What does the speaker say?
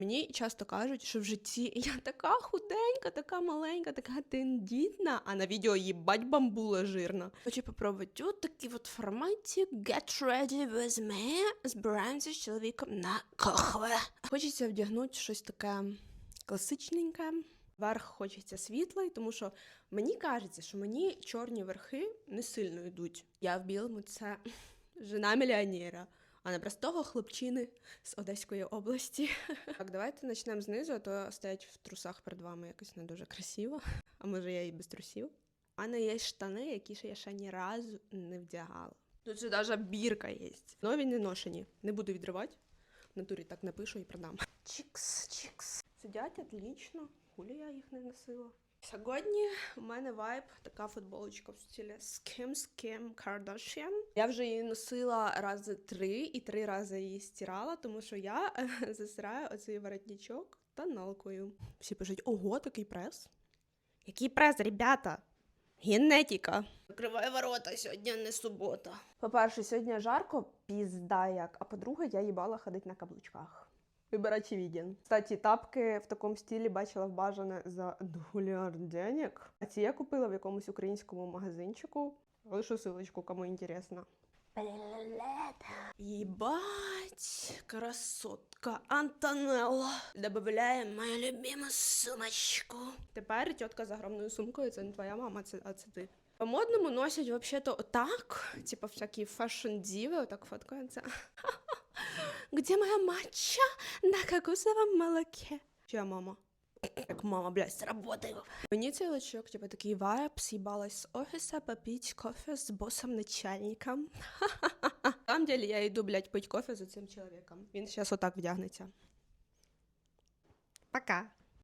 Мені часто кажуть, що в житті я така худенька, така маленька, така тендітна, а на відео їбать бамбула жирна. Хочу попробувати от такий от форматі Get ready with me. Збираємося з чоловіком на кохве. Хочеться вдягнути щось таке класичненьке. Верх хочеться світлий, тому що мені кажеться, що мені чорні верхи не сильно йдуть. Я в білому це жена мільйонера, а не простого хлопчини з Одеської області. Так, давайте почнемо знизу, а то стоять в трусах перед вами якось не дуже красиво. А може я і без трусів. У мене є штани, які ще я ще ні разу не вдягала. Тут же навіть бірка є. Нові не ношені. Не буду відривати. В натурі так напишу і продам. Чікс, чікс. Сидять отлично. Хулі я їх не носила. Сьогодні у мене вайб така футболочка в стилі з ким Кардашян. Я вже її носила рази три і три рази її стирала, тому що я засираю оцей воротничок тоналкою. Всі пишуть: ого, такий прес. Який прес, ребята? Генетика. Закривай ворота, сьогодні не субота. По-перше, сьогодні жарко, пізда як. А по-друге, я їбала ходити на каблучках. Вибирай очевиден. Кстати, тапки в такому стилі бачила в бажане за дохуляр денег. А ці я купила в якомусь українському магазинчику. Лишу ссылочку, кому інтересно. Ебать, красотка Антонелла. Добавляємо мою любиму сумочку. Тепер тітка з огромною сумкою, це не твоя мама, це, а це ти. По-модному носять вообще-то отак, типа всякі фэшн-диви, отак фоткаються. Где моя матча на кокосовом молоке? Чья мама? Как мама, блядь, сработаю. Мне личок, типу, такий вайб, з'їбалась з офіса попить кофе с боссом-начальником. На самом деле я иду, блядь, пить кофе за цим чоловіком. Він зараз отак вдягнеться. Пока.